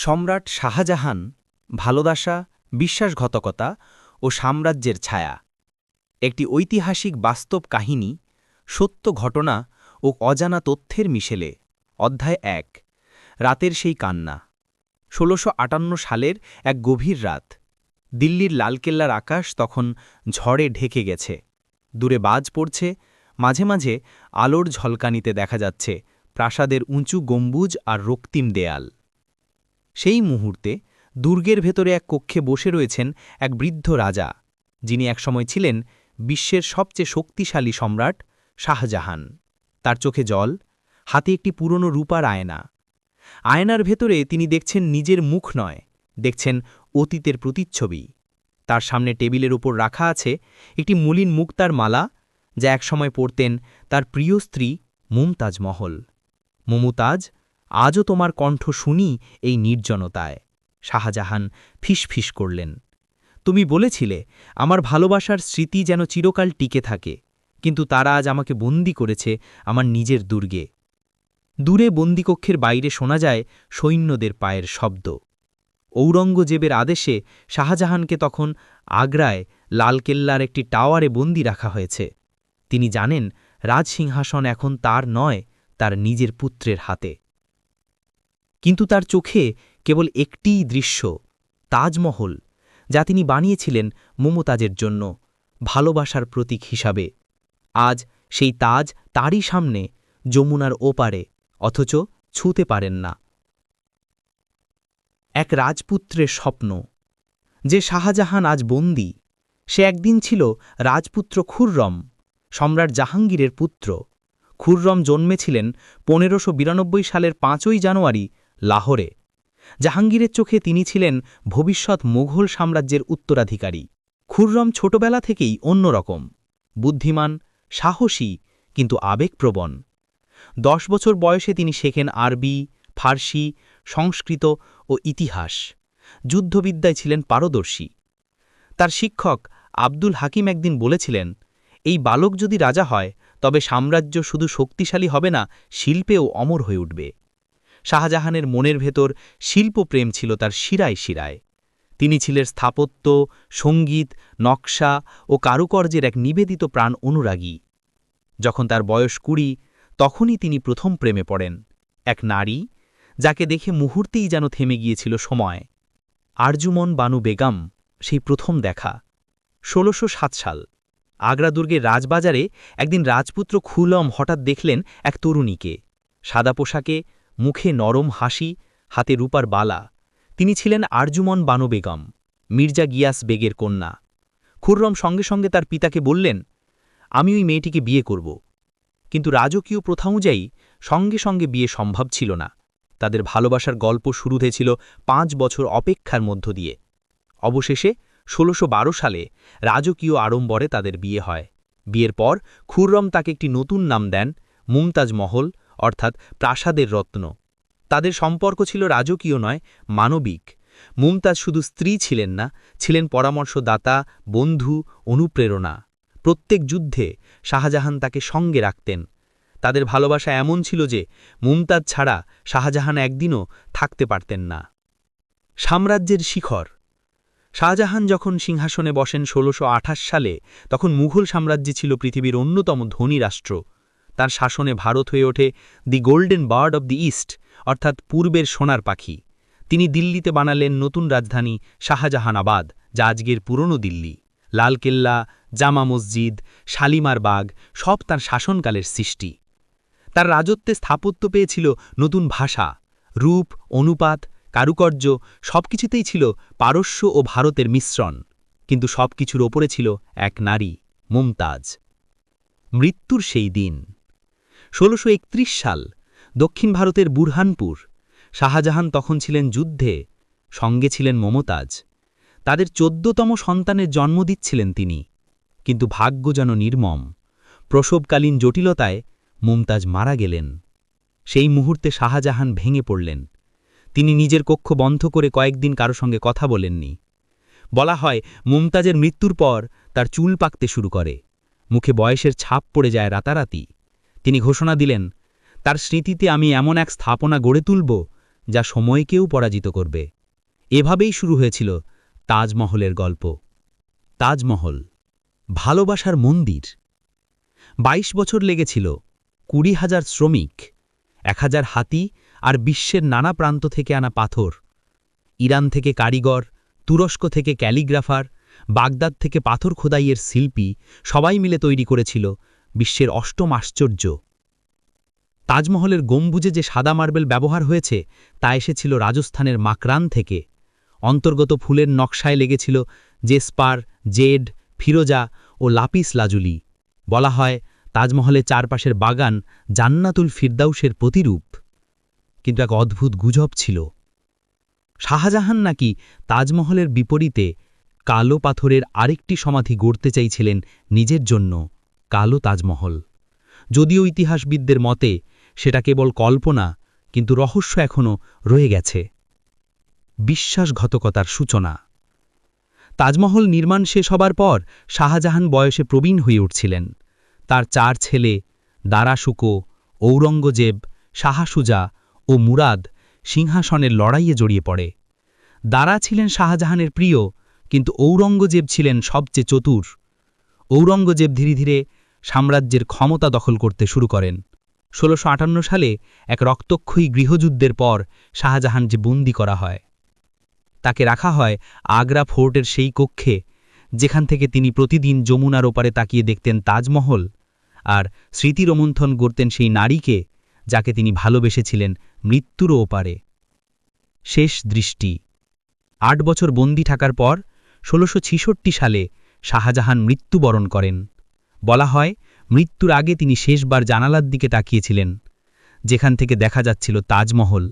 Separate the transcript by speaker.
Speaker 1: সম্রাট শাহজাহান ভালোবাসা বিশ্বাসঘাতকতা ও সাম্রাজ্যের ছায়া। একটি ঐতিহাসিক বাস্তব কাহিনী, সত্য ঘটনা ও অজানা তথ্যের মিশেলে। অধ্যায় এক, রাতের সেই কান্না। ষোলোশো সালের এক গভীর রাত। দিল্লির লালকেল্লার আকাশ তখন ঝড়ে ঢেকে গেছে। দূরে বাজ পড়ছে, মাঝে মাঝে আলোর ঝলকানিতে দেখা যাচ্ছে প্রাসাদের উঁচু গম্বুজ আর রক্তিম দেয়াল। সেই মুহূর্তে দুর্গের ভেতরে এক কক্ষে বসে রয়েছেন এক বৃদ্ধ রাজা, যিনি একসময় ছিলেন বিশ্বের সবচেয়ে শক্তিশালী সম্রাট শাহজাহান। তার চোখে জল, হাতে একটি পুরনো রূপার আয়না। আয়নার ভেতরে তিনি দেখছেন নিজের মুখ নয়, দেখছেন অতীতের প্রতিচ্ছবি। তার সামনে টেবিলের উপর রাখা আছে একটি মলিন মুক্তার মালা, যা একসময় পড়তেন তার প্রিয় স্ত্রী মুমতাজ মহল। মমতাজ আজও তোমার কণ্ঠ শুনি এই নির্জনতায়। শাহজাহান ফিসফিস করলেন, তুমি বলেছিলে, আমার ভালোবাসার স্মৃতি যেন চিরকাল টিকে থাকে, কিন্তু তারা আজ আমাকে বন্দি করেছে আমার নিজের দুর্গে। দূরে বন্দিকক্ষের বাইরে শোনা যায় সৈন্যদের পায়ের শব্দ। ঔরঙ্গজেবের আদেশে শাহজাহানকে তখন আগ্রায় লালকেল্লার একটি টাওয়ারে বন্দি রাখা হয়েছে। তিনি জানেন রাজসিংহাসন এখন তার নয়, তার নিজের পুত্রের হাতে। কিন্তু তার চোখে কেবল একটিই দৃশ্য, তাজমহল, যা তিনি বানিয়েছিলেন মমতাজের জন্য, ভালোবাসার প্রতীক হিসাবে। আজ সেই তাজ তারই সামনে যমুনার ওপারে, অথচ ছুঁতে পারেন না। এক রাজপুত্রের স্বপ্ন, যে শাহজাহান আজ বন্দী, সে একদিন ছিল রাজপুত্র খুররম, সম্রাট জাহাঙ্গীরের পুত্র। খুররম জন্মেছিলেন পনেরোশো সালের পাঁচই জানুয়ারি লাহোরে। জাহাঙ্গীরের চোখে তিনি ছিলেন ভবিষ্যৎ মুঘল সাম্রাজ্যের উত্তরাধিকারী। খুররম ছোটবেলা থেকেই অন্যরকম। বুদ্ধিমান, সাহসী, কিন্তু আবেগপ্রবণ। দশ বছর বয়সে তিনি শেখেন আরবি, ফার্সি, সংস্কৃত ও ইতিহাস। যুদ্ধবিদ্যায় ছিলেন পারদর্শী। তার শিক্ষক আব্দুল হাকিম একদিন বলেছিলেন, এই বালক যদি রাজা হয়, তবে সাম্রাজ্য শুধু শক্তিশালী হবে না, শিল্পেও অমর হয়ে উঠবে। শাহজাহানের মনের ভেতর শিল্পপ্রেম ছিল তার শিরায় শিরায়। তিনি ছিলেন স্থাপত্য, সংগীত, নকশা ও কারুকর্যের এক নিবেদিত প্রাণ অনুরাগী। যখন তার বয়স কুড়ি, তখনই তিনি প্রথম প্রেমে পড়েন। এক নারী, যাকে দেখে মুহূর্তেই যেন থেমে গিয়েছিল সময়। আরজুমন বানু বেগম, সেই প্রথম দেখা। ষোলোশো সাল আগ্রা দুর্গের রাজবাজারে একদিন রাজপুত্র খুলম হঠাৎ দেখলেন এক তরুণীকে। সাদা পোশাকে মুখে নরম হাসি, হাতে রূপার বালা। তিনি ছিলেন আরজুমন বানু বেগম, মির্জা গিয়াস বেগের কন্যা। খুররম সঙ্গে সঙ্গে তার পিতাকে বললেন, আমি ওই মেয়েটিকে বিয়ে করব। কিন্তু রাজকীয় প্রথা অনুযায়ী সঙ্গে সঙ্গে বিয়ে সম্ভব ছিল না। তাদের ভালোবাসার গল্প শুরু হয়েছিল পাঁচ বছর অপেক্ষার মধ্য দিয়ে। অবশেষে ষোলোশো সালে রাজকীয় আড়ম্বরে তাদের বিয়ে হয়। বিয়ের পর খুররম তাকে একটি নতুন নাম দেন, মুমতাজ মহল অর্থাৎ প্রাসাদের রত্ন। তাদের সম্পর্ক ছিল রাজকীয় নয়, মানবিক। মুমতাজ শুধু স্ত্রী ছিলেন না, ছিলেন পরামর্শদাতা, বন্ধু, অনুপ্রেরণা। প্রত্যেক যুদ্ধে শাহজাহান তাকে সঙ্গে রাখতেন। তাদের ভালোবাসা এমন ছিল যে মুমতাজ ছাড়া শাহজাহান একদিনও থাকতে পারতেন না। সাম্রাজ্যের শিখর। শাহজাহান যখন সিংহাসনে বসেন ষোলোশো সালে, তখন মুঘল সাম্রাজ্যে ছিল পৃথিবীর অন্যতম ধনী রাষ্ট্র। তার শাসনে ভারত হয়ে ওঠে the golden bird of the east, অর্থাৎ পূর্বের সোনার পাখি। তিনি দিল্লিতে বানালেন নতুন রাজধানী শাহজাহানাবাদ, যা আজকের পুরনো দিল্লি। লালকেল্লা, জামা মসজিদ, শালিমার বাগ, সব তার শাসনকালের সৃষ্টি। তার রাজত্বে স্থাপত্য পেয়েছিল নতুন ভাষা। রূপ, অনুপাত, কারুকর্য সবকিছুতেই ছিল পারস্য ও ভারতের মিশ্রণ। কিন্তু সবকিছুর ওপরে ছিল এক নারী, মুমতাজ। মৃত্যুর সেই দিন। ষোলোশো সাল, দক্ষিণ ভারতের বুরহানপুর। শাহজাহান তখন ছিলেন যুদ্ধে, সঙ্গে ছিলেন মমতাজ। তাদের চোদ্দতম সন্তানের জন্ম দিচ্ছিলেন তিনি। কিন্তু ভাগ্য যেন নির্মম। প্রসবকালীন জটিলতায় মুমতাজ মারা গেলেন। সেই মুহূর্তে শাহজাহান ভেঙে পড়লেন। তিনি নিজের কক্ষ বন্ধ করে কয়েকদিন কারও সঙ্গে কথা বলেননি। বলা হয়, মুমতাজের মৃত্যুর পর তার চুল পাকতে শুরু করে। মুখে বয়সের ছাপ পড়ে যায় রাতারাতি। তিনি ঘোষণা দিলেন, তার স্মৃতিতে আমি এমন এক স্থাপনা গড়ে তুলব যা সময়কেও পরাজিত করবে। এভাবেই শুরু হয়েছিল তাজমহলের গল্প। তাজমহল, ভালোবাসার মন্দির। ২২ বছর লেগেছিল, কুড়ি হাজার শ্রমিক, এক হাজার হাতি আর বিশ্বের নানা প্রান্ত থেকে আনা পাথর। ইরান থেকে কারিগর, তুরস্ক থেকে ক্যালিগ্রাফার, বাগদাদ থেকে পাথর খোদাইয়ের শিল্পী সবাই মিলে তৈরি করেছিল বিশ্বের অষ্টম আশ্চর্য। তাজমহলের গম্বুজে যে সাদা মার্বেল ব্যবহার হয়েছে, তা এসেছিল রাজস্থানের মাকরান থেকে। অন্তর্গত ফুলের নকশায় লেগেছিল জেসপার, জেড, ফিরোজা ও লাপিস লাজুলি। বলা হয়, তাজমহলের চারপাশের বাগান জান্নাতুল ফিরদাউসের প্রতিরূপ। কিন্তু এক অদ্ভুত গুজব ছিল। শাহজাহান নাকি তাজমহলের বিপরীতে কালো পাথরের আরেকটি সমাধি গড়তে চাইছিলেন নিজের জন্য। কালো তাজমহল। যদিও ইতিহাসবিদদের মতে, সেটা কেবল কল্পনা, কিন্তু রহস্য এখনও রয়ে গেছে। বিশ্বাসঘাতকতার সূচনা। তাজমহল নির্মাণ শেষ হবার পর শাহজাহান বয়সে প্রবীণ হয়ে উঠছিলেন। তার চার ছেলে, দারাশুকো, ঔরঙ্গজেব, শাহাসুজা ও মুরাদ সিংহাসনের লড়াইয়ে জড়িয়ে পড়ে। দারা ছিলেন শাহজাহানের প্রিয়, কিন্তু ঔরঙ্গজেব ছিলেন সবচেয়ে চতুর। ঔরঙ্গজেব ধীরে ধীরে সাম্রাজ্যের ক্ষমতা দখল করতে শুরু করেন। ষোলোশো সালে এক রক্তক্ষয়ী গৃহযুদ্ধের পর শাহজাহান যে বন্দি করা হয়। তাকে রাখা হয় আগ্রা ফোর্টের সেই কক্ষে, যেখান থেকে তিনি প্রতিদিন যমুনার ওপারে তাকিয়ে দেখতেন তাজমহল আর স্মৃতিরোমন্থন করতেন সেই নারীকে যাকে তিনি ভালোবেসেছিলেন মৃত্যুরও ওপারে। শেষ দৃষ্টি। আট বছর বন্দি থাকার পর ষোলোশো সালে শাহজাহান মৃত্যুবরণ করেন। বলা হয় মৃত্যুর আগে তিনি শেষবার জানালার দিকে তাকিয়েছিলেন যেখান থেকে দেখা যাচ্ছিল তাজমহল।